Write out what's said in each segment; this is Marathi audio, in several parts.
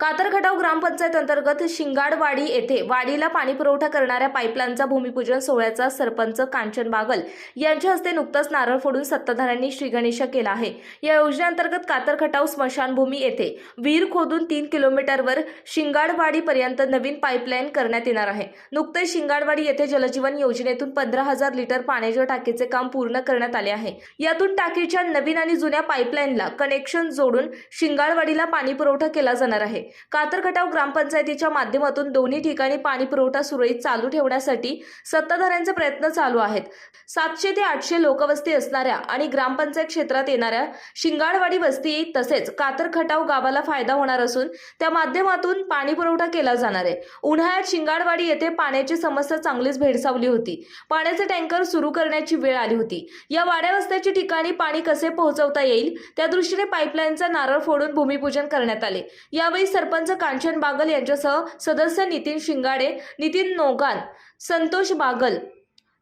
कातरखटाव ग्रामपंचायत अंतर्गत शिंगाडवाडी येथे वाडीला पाणी पुरवठा करणाऱ्या पाईपलाईनचा भूमिपूजन सोहळ्याचा सरपंच कांचन बागल यांच्या हस्ते नुकताच नारळ फोडून सत्ताधाऱ्यांनी श्रीगणेश केला आहे. या योजनेअंतर्गत कातरखटाव स्मशानभूमी येथे विहीर खोदून तीन किलोमीटरवर शिंगाडवाडीपर्यंत नवीन पाईपलाईन करण्यात येणार आहे. नुकतेच शिंगाडवाडी येथे जलजीवन योजनेतून पंधरा हजार लिटर पाण्याच्या टाकीचे काम पूर्ण करण्यात आले आहे. यातून टाकीच्या नवीन आणि जुन्या पाईपलाईनला कनेक्शन जोडून शिंगाळवाडीला पाणी पुरवठा केला जाणार आहे. कातरखटाव ग्रामपंचायतीच्या माध्यमातून दोन्ही ठिकाणी पाणी पुरवठा सुरळीत चालू ठेवण्यासाठी सत्ताधाऱ्यांचे प्रयत्न चालू आहेत. सातशे ते आठशे लोकवस्ती असणाऱ्या आणि ग्रामपंचायत क्षेत्रात येणाऱ्या शिंगाडवाडी वस्ती तसेच कातरखटाव गावाला फायदा होणार असून त्या माध्यमातून पाणी पुरवठा केला जाणार आहे. उन्हाळ्यात शिंगाडवाडी येथे पाण्याची समस्या चांगलीच भेडसावली होती. पाण्याचे टँकर सुरू करण्याची वेळ आली होती. या वाड्या वस्त्याच्या ठिकाणी पाणी कसे पोहोचवता येईल? त्या दृष्टीने पाईपलाईनचा नारळ फोडून भूमिपूजन करण्यात आले. यावेळी सरपंच कांचन बागल यांच्यासह सदस्य नितीन शिंगाडे नितीन नोगान संतोष बागल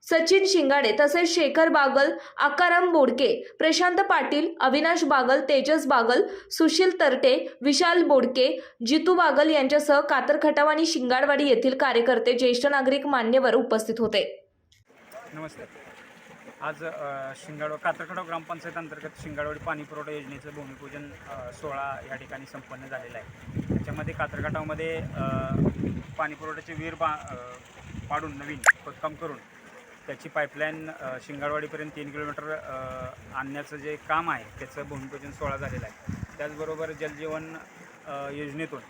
सचिन शिंगाडे तसेच शेखर बागल आकाराम बोडके प्रशांत पाटील अविनाश बागल तेजस बागल सुशील तरटे विशाल बोडके जितू बागल यांच्यासह कातरखटाव आणि शिंगाडवाडी येथील कार्यकर्ते ज्येष्ठ नागरिक मान्यवर उपस्थित होते. नमस्कार. आज शिंगाडो कातरखडाव ग्रामपंचायत अंतर्गत शिंगाडवाडी पाणी पुरवठा योजनेचं भूमिपूजन सोहळा या ठिकाणी संपन्न झालेला आहे. त्याच्यामध्ये कातरखटावमध्ये अ, पाणी पुरवठ्याचे विहीर बा पाडून नवीन खोदकाम करून त्याची पाईपलाईन शिंगाडवाडीपर्यंत तीन किलोमीटर आणण्याचं जे काम आहे त्याचं भूमिपूजन सोहळा झालेला आहे. त्याचबरोबर जलजीवन योजनेतून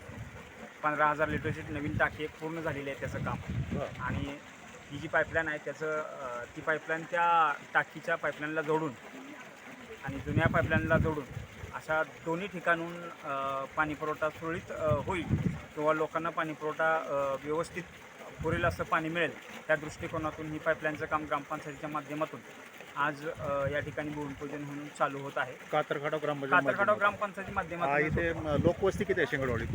पंधरा हजार लिटरची नवीन टाकी एक पूर्ण झालेली आहे त्याचं काम. आणि ही जी पाईपलाईन आहे त्याचं ती पाईपलाईन त्या टाकीच्या पाईपलाईनला जोडून आणि जुन्या पाईपलाईनला जोडून अशा दोन्ही ठिकाणून अ, पाणी पुरवठा सुरळीत होईल किंवा लोकांना पाणी पुरवठा अ, व्यवस्थित पुरेल असं पाणी मिळेल त्या दृष्टिकोनातून ही पाईपलाईनचं काम ग्रामपंचायतीच्या माध्यमातून आज या ठिकाणी भूमिपूजन होऊन चालू होत आहे. कातरखाटाव कातरखडाव ग्रामपंचायत ग्रामपंचायती हा माध्यमातून इथे लोकवस्ती किती आहे शेंगडवाडीत?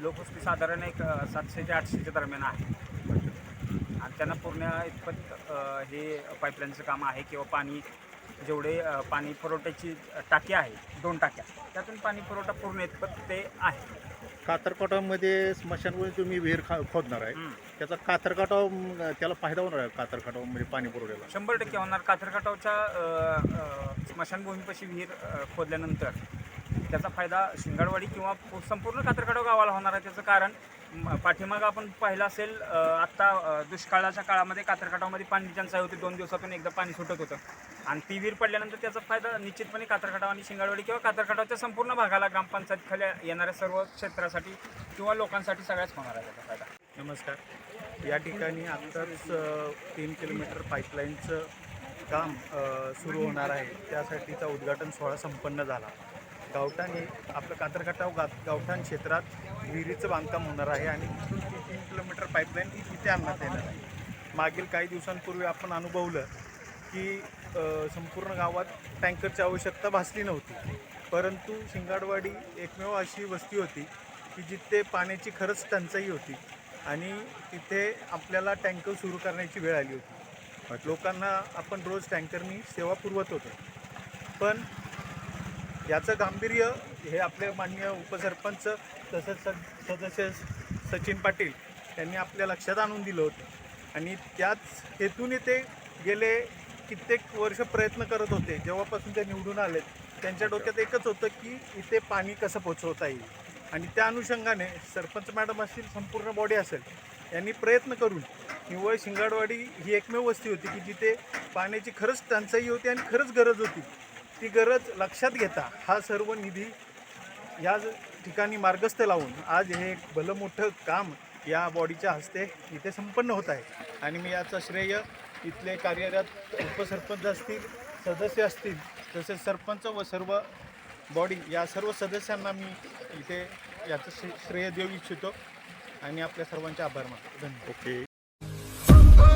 लोकवस्ती साधारण एक सातशे ते आठशेच्या दरम्यान आहे. आणि त्यांना पूर्ण इतपत हे पाईपलाईनचं काम आहे किंवा पाणी जेवढे पाणी पुरवठ्याची टाकी आहे दोन टाक्या त्यातून पाणी पुरवठा पूर्ण इतपत ते आहे. कातरखाटावमध्ये स्मशानभूमी तुम्ही विहीर खा खोदणार आहे. त्याचा कातरखाटाव म, त्याला फायदा होणार आहे कातरखाटाव म्हणजे पाणी पुरवठ्याला? शंभर टक्के होणार. कातरकाटावच्या स्मशानभूमीपाशी विहीर खोदल्यानंतर त्याचा फायदा शिंगाडवाडी किंवा संपूर्ण कातरकाटाव गावाला होणार आहे. त्याचं कारण पाठीमागं आपण पाहिलं असेल आत्ता दुष्काळाच्या काळामध्ये कातरकाटावमध्ये पाणी टंचाई होती. दोन दिवसातून एकदा पाणी सुटत होतं. आणि ती विहीर पडल्यानंतर त्याचा फायदा निश्चितपणे कातरकाटाव आणि शिंगाडवाडी किंवा कातरकाटावच्या संपूर्ण भागाला ग्रामपंचायतीखाली येणाऱ्या सर्व क्षेत्रासाठी किंवा लोकांसाठी सगळ्याच होणार आहे त्याचा फायदा. नमस्कार. या ठिकाणी आत्ताच तीन किलोमीटर पाईपलाईनचं काम सुरू होणार आहे. त्यासाठीचा उद्घाटन सोहळा संपन्न झाला. गावठाण हे आपलं कातरखाटाव गा गावठाण क्षेत्रात विहिरीचं बांधकाम होणार आहे आणि तिथून ती तीन किलोमीटर पाईपलाईन इथे आणण्यात येणार आहे. मागील काही दिवसांपूर्वी आपण अनुभवलं की संपूर्ण गावात टँकरची आवश्यकता भासली नव्हती. परंतु शिंगाडवाडी एकमेव अशी वस्ती होती की जिथे पाण्याची खरंच टंचाई होती आणि तिथे आपल्याला टँकर सुरू करण्याची वेळ आली होती. लोकांना आपण रोज टँकरनी सेवा पुरवत होतो. पण याचं गांभीर्य हे आपले माननीय उपसरपंच तसंच सद सदस्य सचिन पाटील यांनी आपल्या लक्षात आणून दिलं होतं. आणि त्याच हेतूने ते गेले कित्येक वर्ष प्रयत्न करत होते. जेव्हापासून ते निवडून आलेत त्यांच्या डोक्यात एकच होतं की इथे पाणी कसं पोचवता येईल. आणि त्या अनुषंगाने सरपंच मॅडम असतील संपूर्ण बॉडी असेल यांनी प्रयत्न करून निव्वळ शिंगाडवाडी ही एकमेव वस्ती होती की जिथे पाण्याची खरंच टंचाई होती आणि खरंच गरज होती. ती गरज लक्षात घेता हा सर्व निधी या ठिकाणी मार्गस्थ लावून आज हे एक भलं मोठं काम या बॉडीच्या हस्ते इथे संपन्न होत आहे. आणि मी याचं श्रेय इथले कार्यरत उपसरपंच असतील सदस्य असतील तसेच सरपंच व सर्व बॉडी या सर्व सदस्यांना मी इथे याचं श्रे- श्रेय देऊ इच्छितो. आणि आपल्या सर्वांचे आभार मानतो. धन्यवाद. ओके.